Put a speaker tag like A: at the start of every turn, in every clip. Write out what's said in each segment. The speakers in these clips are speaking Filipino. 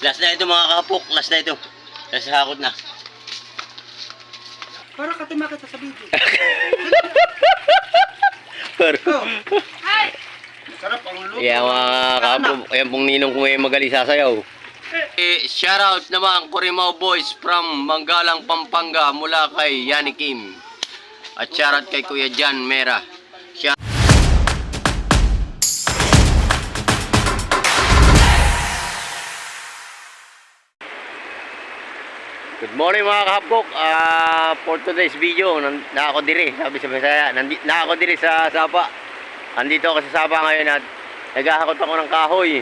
A: Last na ito mga kapok. Last na ito. Last na hakot na.
B: Para katima kita sa video.
A: Pero,
B: Oh. Sarap ang luto.
A: Kaya mga kapok, ayan pong ninong ko ngayon magaling sasayaw. Eh, shoutout naman Corimao Boys from Manggalang, Pampanga mula kay Yani Kim. At shoutout kay Kuya Jan Mera. Good morning mga kapok. Ah, for today's video, na ako diri, sabi sa Bisaya, na ako diri sa Sapa. Andito ako sa Sapa ngayon at naghahakot ako ng kahoy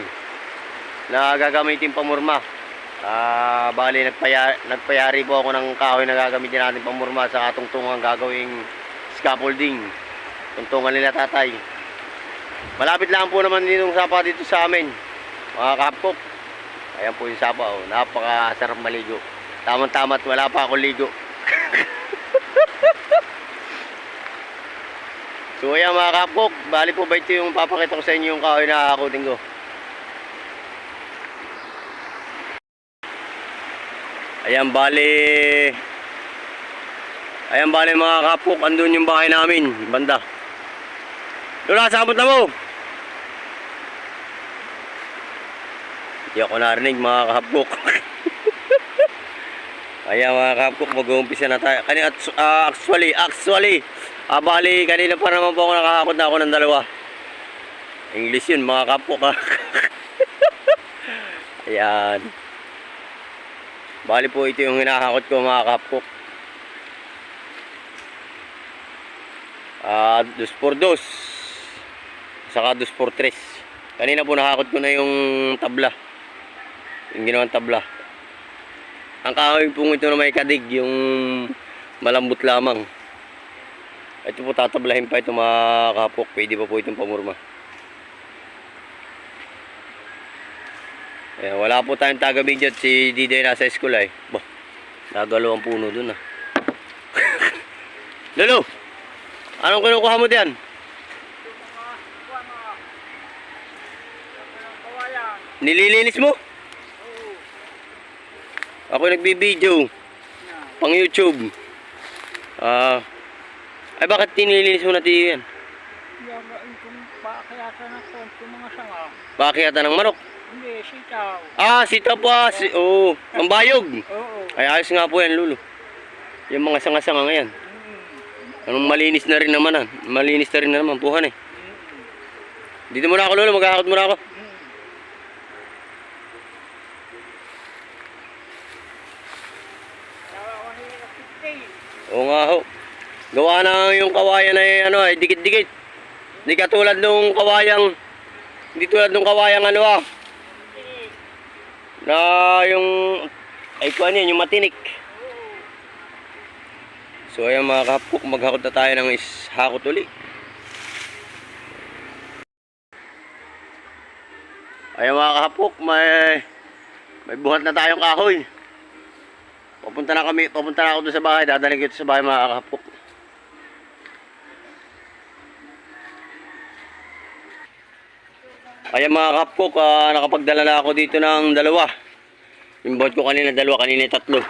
A: na gagamitin pamurma. Ah, bali nagpaya nagpayari po ako ng kahoy na gagamitin natin pamurma sa katungtungan gagawing scaffolding. Tungtungan nila tatay. Malapit lang po naman din yung sapa dito sa amin. Mga kapkop. Ayan po yung sapa oh. Napakasarap maligo. Tamang-tama at wala pa akong ligo. so ayan mga kapkop. Bali po ba ito yung papakita ko sa inyo yung kahoy na hakutin ko. Ayan, bali... Ayan, bali mga kapok, andun yung bahay namin, banda. Lola, sabot na mo! Hindi ako narinig mga kapok. Ayan mga kapok, mag-uumpisa na tayo. Kanina, ah, actually, actually, ah, bali, kanina pa naman po ako nakahakot na ako ng dalawa. English yun mga kapok ha. Ayan. Bali po ito yung hinahakot ko mga kapkok. Ah, dos por dos. Saka dos por tres. Kanina po nakakot ko na yung tabla. Yung ginawang tabla. Ang kahoy po ito na may kadig, yung malambot lamang. Ito po tatablahin pa ito mga kapok. Pwede pa po itong pamurma. Ayan, wala po tayong taga-video si Diday nasa school ay. Bah, nagalo ang puno dun ah. Lolo! Anong kinukuha mo diyan? Nililinis mo? Ako nagbibideo. Pang YouTube. Ah. ay bakit tinilinis mo na tiyo yan?
B: Pakayata ng konti mga sanga.
A: Bakit ng manok?
B: Hindi, sitaw.
A: Ah, sita pa. Si, oh, ang bayog.
B: Oo.
A: Ay, ayos nga po yan, Lolo. Yung mga sanga-sanga ngayon. Anong malinis na rin naman ah. Malinis na rin naman, puhan eh. Dito muna ako, Lolo. Maghahakot muna ako. Oo nga ho. Gawa na yung kawayan eh, ano, eh, dikit-dikit. Hindi katulad nung kawayang, hindi tulad nung kawayang ano ah, na yung, ay kuha niyan, yung matinik. So ayan mga kapok, maghakot na tayo ng ishakot uli. Ayan mga kapok, may, may buhat na tayong kahoy. Papunta na kami, papunta na ako doon sa bahay, dadaling kita sa bahay mga kapok. Ayan mga kapok, ah, nakapagdala na ako dito ng dalawa. Boat ko kanina dalawa, kanina tatlo.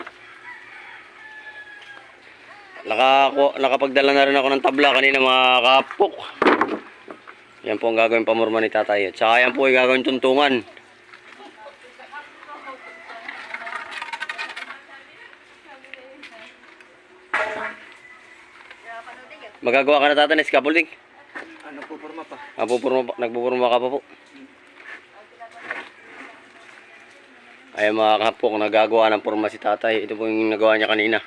A: Naka, nakapagdala na rin ako ng tabla kanina mga kapok. Yan po ang gagawin pamurma ni tatay. At saka yan po ay gagawin tuntungan. Magagawa ka na tatay ng scaffolding?
B: Ano forma pa?
A: Napupurma pa, nagpupurma ka pa po. Ay mga kapok, nagagawa ng purma si tatay. Ito po yung nagawa niya kanina.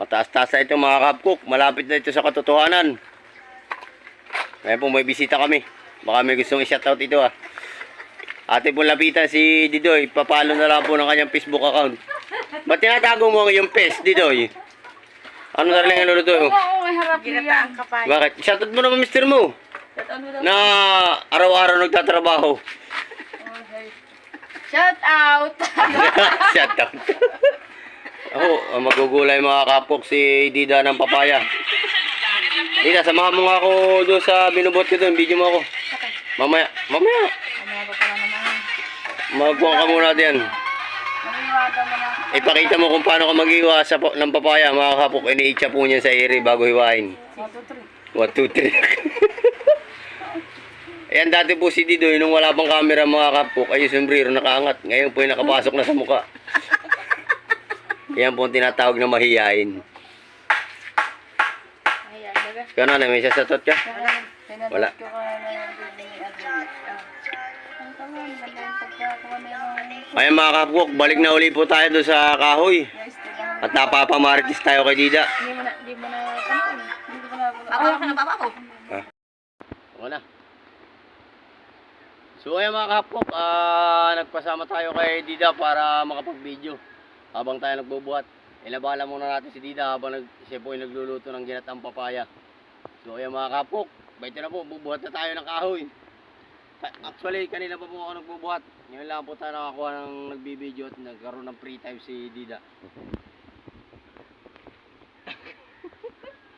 A: Mataas-taas na ito mga kapok. Malapit na ito sa katotohanan. Ngayon po may bisita kami. Baka may gustong i-shoutout ito ah. Ate po lapitan si Didoy. Papalo na lang po ng kanyang Facebook account. Ba't tinatago mo yung pes, Didoy? Ano na rin ang luluto?
C: Oo, may harap
B: pa.
A: Bakit? Shoutout mo naman mister mo. Na araw-araw nagtatrabaho.
C: Shout out!
A: Shoutout. Ako, ang magugulay mga kapok si Dida ng papaya. Dita, samahan mo nga ako doon sa binubot ko doon. Video mo ako. Mamaya, mamaya. Magkuhan ka muna diyan. Ipakita mo kung paano ka mag-iwas sa po, ng papaya, mga kapok. Iniitsa po niyan sa iri bago hiwain.
C: 1, 2, 3.
A: 1, 2, 3. Ayan, dati po si Didoy, nung wala pang camera mga kapok, ay yung sombrero nakaangat. Ngayon po yung nakapasok na sa muka. Yan po ang tinatawag na mahiyain. Kaya na, may sasatot ka?
C: Pinadot
A: Wala. Ayan mga kapok, balik na uli po tayo doon sa kahoy. At napapamaritis tayo kay Dida.
C: Hindi mo na, hindi mo na, ano, hindi mo na, Papa, ka na, papa ko.
A: Wala. So ayan mga kapok, ah, nagpasama tayo kay Dida para makapag-video. Habang tayo nagbubuhat. Inabala muna natin si Dida habang nag, siya po ay nagluluto ng ginatang papaya. So ayan mga kapok, baito na po, bubuhat na tayo ng kahoy. Ka- Actually, kanina pa po ako nagbubuhat. Ngayon lang po tayo nakakuha ng nagbibideo at nagkaroon ng free time si Dida.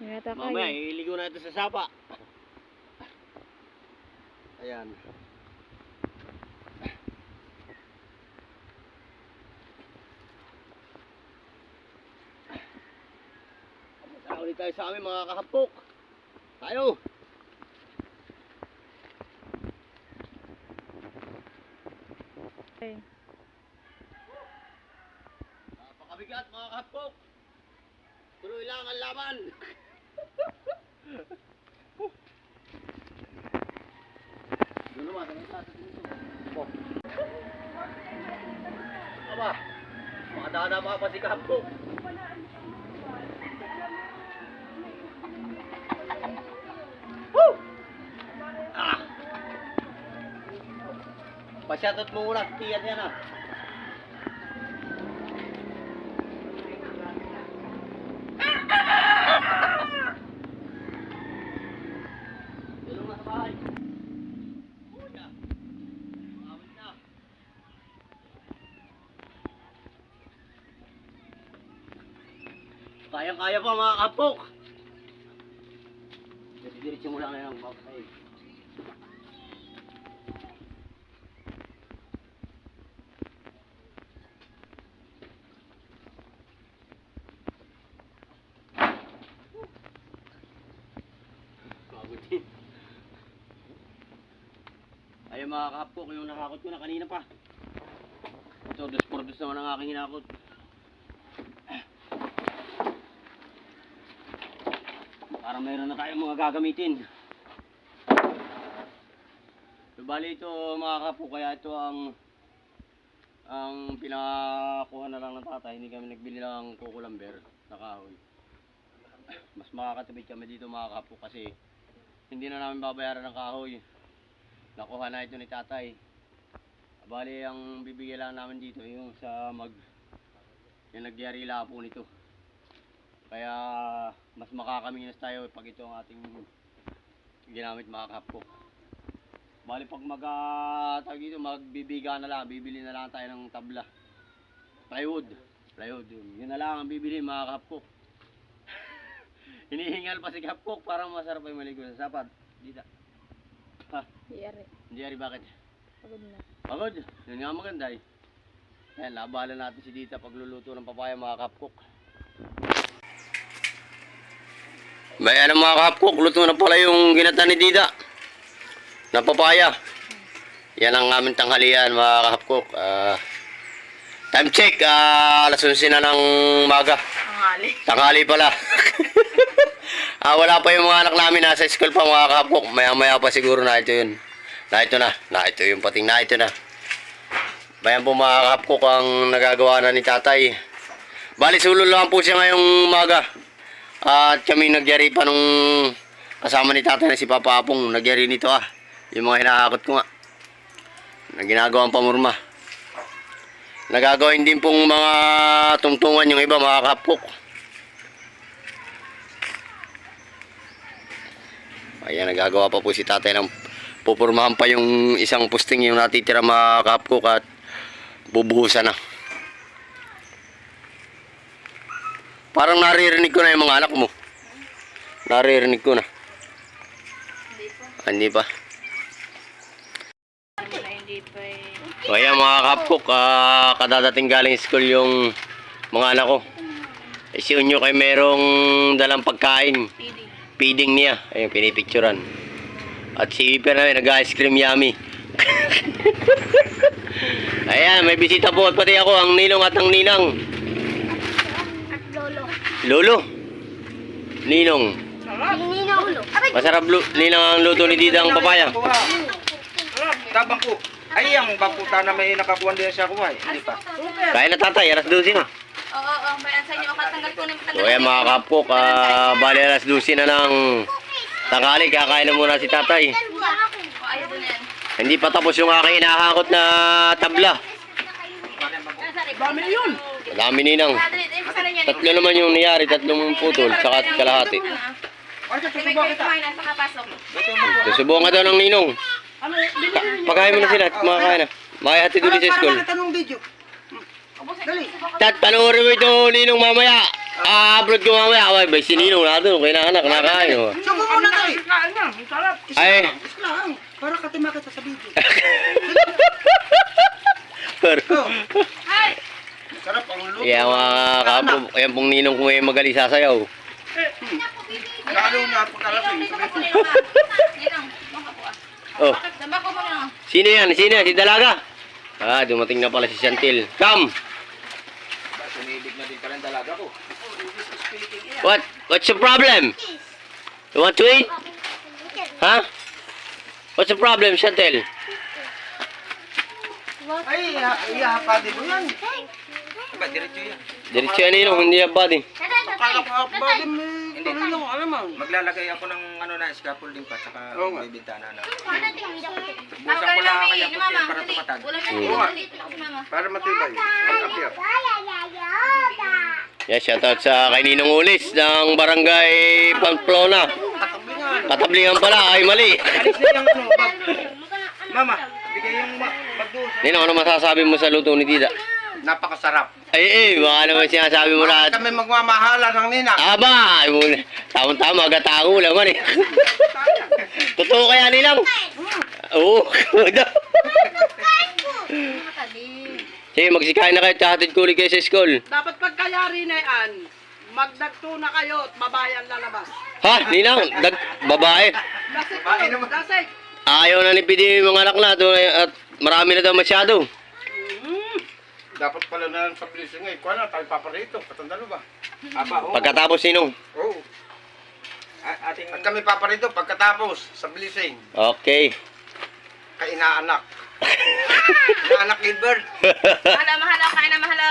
C: Yata
A: Mamaya, iligo na ito sa sapa. Ayan. Tara ulit tayo sa amin mga kahapok. Tayo.
C: Okay.
A: Napakabigat mga kahapok. Tuloy lang ang laban. Doon naman, sa may plato dito. Po. Aba, makadana pa pa si kahapok. Woo! Ah! Pasyatot mo muna, tiyat yan ah. Tulong na sa bahay. Uy na. Awit na. Kaya-kaya pa mga kapok. Diretso mo lang na. Pagod din. Ayun mga kapok, yung nakakot ko na kanina pa. Ito, dos por dos naman ang aking hinakot. Para mayroon na tayong mga gagamitin. So, bali ito mga kapok, kaya ito ang ang pinakuha na lang ng tatay. Hindi kami nagbili ng kukulamber na kahoy. Mas makakatipid kami dito mga kapok kasi hindi na namin babayaran ng kahoy. Nakuha na ito ni tatay. Bali, ang bibigyan lang namin dito yung sa mag yung nagyari po nito. Kaya mas makakaminos tayo pag ito ang ating ginamit mga kapko. Bali pag mag tawag dito, magbibiga na lang, bibili na lang tayo ng tabla. Plywood. Plywood yun. Yun na lang ang bibili mga kapko. Hinihingal pa si kapko para masarap ay maligo sa sapat. Dita. Ha,
C: Iyari.
A: hindi ari bakit?
C: Pagod na.
A: Pagod. Yun nga maganda eh. Ayan, labalan natin si Dita pagluluto ng papaya mga kapkok. May ano mga kapkok, luto na pala yung ginata ni Dida. Na papaya. Yan ang aming tanghalian mga kapkok. Ah, time check, ah, alas 11 na ng maga.
C: Ang ali.
A: Tanghali pala. ah, wala pa yung mga anak namin nasa school pa mga kapok. Maya maya pa siguro na ito yun. Na ito na. Na ito yung pating na ito na. Bayan po mga kapok ang nagagawa na ni tatay. Bali sulo lang po siya ngayong umaga. At kami nagyari pa nung kasama ni tatay na si Papa Apong. Nagyari nito ah. Yung mga hinahakot ko nga. Na ginagawang pamurma. Nagagawin din pong mga tungtungan yung iba mga kapok. Ayan, nagagawa pa po si tatay ng pupurmahan pa yung isang posting yung natitira mga kapkok at bubuhusan na. Parang naririnig ko na yung mga anak mo. Naririnig ko na. Ah, Hindi pa. So ayan mga kapkok, ah, kadadating galing school yung mga anak ko. Eh, si Unyo kay merong dalang pagkain.
C: Feeding.
A: Niya. Ayun, pinipicturan. At si Iper namin, nag-ice cream yummy. ayan, may bisita po at pati ako, ang ninong at ang ninang.
C: Lolo.
A: Ninong.
C: Nino ulo.
A: Masarap lu- ninang ang luto ni Didang papaya.
D: Tabang ko. Ay, ang baputa na may nakakuha din siya kuha. eh. Hindi pa.
A: Kaya na tatay, aras 12 na.
C: Oo, oo. Bayan sa inyo. O, katanggal ko na
A: So ayan mga kapkok, ah, bali alas 12 na ng tanghali, kakain na muna si tatay. Hindi pa tapos yung aking inahakot na tabla.
C: Dami yun.
A: Madami ninang. Tatlo naman yung niyari, tatlong putol, saka kalahati.
D: Ay,
C: May
D: susubo
C: kayo
D: kita.
C: kumain na sa kapasok.
A: Susubukan ka daw ng ninong. Pa- pakain mo na sila, at makakain na. Makihati ulit sa school.
D: tanong video. Dali.
A: Tat, panoorin mo ito, ninong mamaya. Ah-upload ko mamaya. Ay, bay, si ninong natin, kinakanak, kinakain. Oh.
D: Subo mo na dali.
A: Ay.
D: Para katima kita sa video.
A: pero...
C: Ay!
D: Sarap ang luto.
A: Kaya mga kapo, ayan pong ninong ko may magaling sasayaw.
D: Lalo na
C: ka ah.
A: Oh, sino yan? Sino yan? Si Dalaga? Ah, dumating na pala si Chantil. Come!
D: Sumibig na din pala ang dalaga ko.
A: What? What's your problem? You want to eat? Huh? What's the problem, Chantel?
D: Ay, ihahapadi mo yan. Ba, diretso yan.
A: Diretso yan ninong, hindi yan body.
D: Akala ko hapadi mo. Hindi na lang, alam mo. Maglalagay ako ng ano na, scaffolding pa, tsaka may bintana na. Busan ko lang kaya po siya para tumatag.
C: Wala na yung dito si mama.
D: Para matibay. Pag-appear.
A: Yeah, shoutout sa kay Ninong Ulis ng Barangay Pamplona. Patablingan pala, ay mali.
D: Alis na yung ano, bag. Mama, bigay yung ma- bag doon.
A: Ninong, ano masasabi mo sa luto ni Tita?
D: Napakasarap.
A: Ay, eh, baka naman sinasabi mo lahat.
D: kami magmamahala ng nina.
A: Aba, ay mo, tamang-tama, gatago naman eh. Totoo kaya nilang? Oo. Sige, magsikain na kayo, tahatid ko ulit kayo sa school.
B: Dapat pagkayari na yan, magdagto na kayo at babayan lalabas.
A: Ha, ninang, dag, babae.
B: Dasik
D: Babae
B: ko,
D: naman.
B: dasik.
A: Ayaw na ni Pidi yung mga anak na to, at marami na daw masyado.
D: Dapat pala na sa blessing eh. Kuha na, tayo paparito. Katandalo ba? Aba, oo.
A: Pagkatapos ninong.
D: Oo. A- ating... At kami paparito pagkatapos sa blessing.
A: Okay.
D: Kay inaanak. inaanak Gilbert.
C: Mahala, mahala, kain na mahala.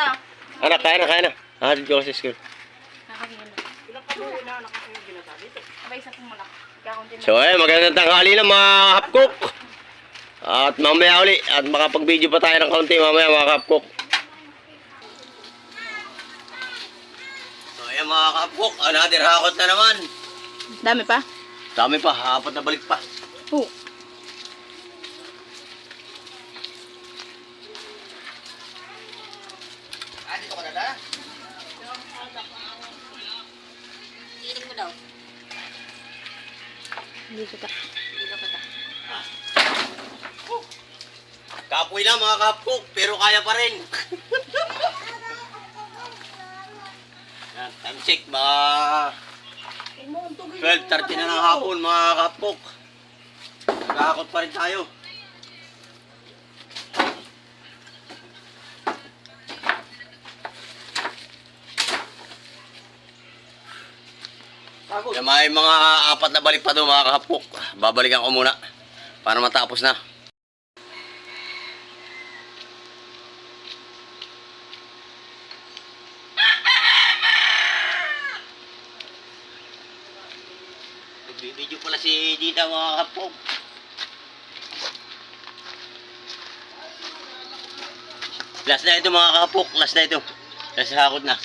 A: Anak, kaya na, kaya na. Hatid ko kasi sa school.
B: Ilang kabuo na nakakagin na dito.
C: Abay, isa pong.
A: So, eh, magandang tanghali na mga hapkok. At mamaya uli, at makapag-video pa tayo ng kaunti mamaya mga hapkok. So, ayan mga hapkok, another hakot na naman.
C: Dami pa?
A: Dami pa, apat na balik pa.
C: Oo.
D: Ah, dito ka na
C: mo daw. Dito ka. Dito ka ta.
A: Kapoy na mga hapkok, pero kaya pa rin. Yan, time check, mga 12.30 na ng hapon mga hapkok. Nagkakakot pa rin tayo. May mga apat na balik pa doon mga kahapok. Babalikan ko muna para matapos na. Nagbibideo pala si Dita mga kahapok. Last ito kahapok. Last na ito. Last hakot na.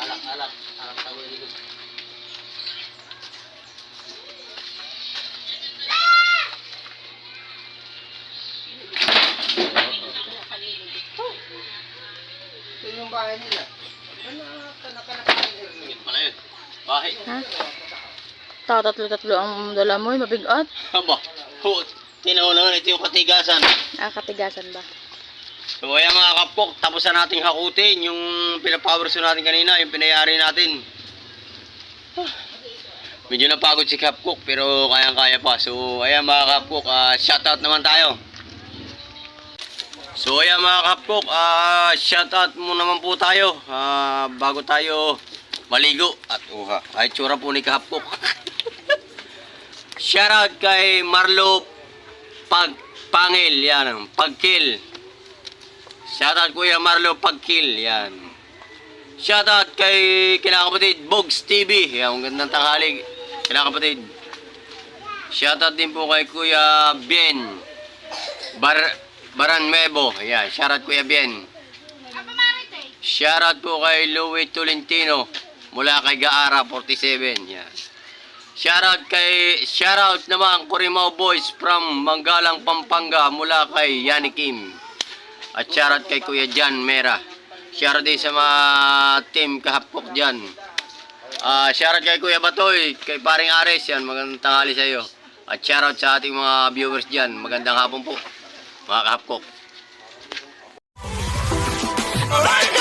A: Alak, alak. Alak tayo dito.
D: yung bahay nila.
A: Pala yun. Bahay.
C: Ha? Tatatlo-tatlo ang dala mo, eh, mabigat.
A: Aba. Ho, tinaw naman ito yung katigasan.
C: Ah, katigasan ba?
A: So ayan mga kapok, tapos na nating hakutin yung pinapower so natin kanina, yung pinayari natin. Ah, Medyo napagod si Kapkok pero kayang-kaya pa. So ayan mga Kapkok, ah, shoutout naman tayo. So ayan mga Kapkok, ah, shoutout mo naman po tayo ah, bago tayo maligo. At uha, ay tsura po ni Kapkok. shoutout kay Marlo Pagpangil, yan, Pagkil. Shoutout Kuya Marlo Pagkil, yan. Shoutout kay kinakapatid Bogs TV, yan, ang gandang tanghali, kinakapatid. Shoutout din po kay Kuya Bien Bar Baran Mebo, yan, shoutout Kuya Bien. Shoutout po kay Louie Tolentino mula kay Gaara 47, yan. Shoutout kay shoutout naman Corimao Boys from Manggalang Pampanga mula kay Yani Kim. At shoutout kay Kuya Jan Mera. Shoutout din sa mga team kahapkok dyan. Ah, shoutout kay Kuya Batoy, kay Paring Ares yan, magandang tanghali sa iyo. At shoutout sa ating mga viewers dyan, magandang hapon po, mga kahapkok.
E: Alright.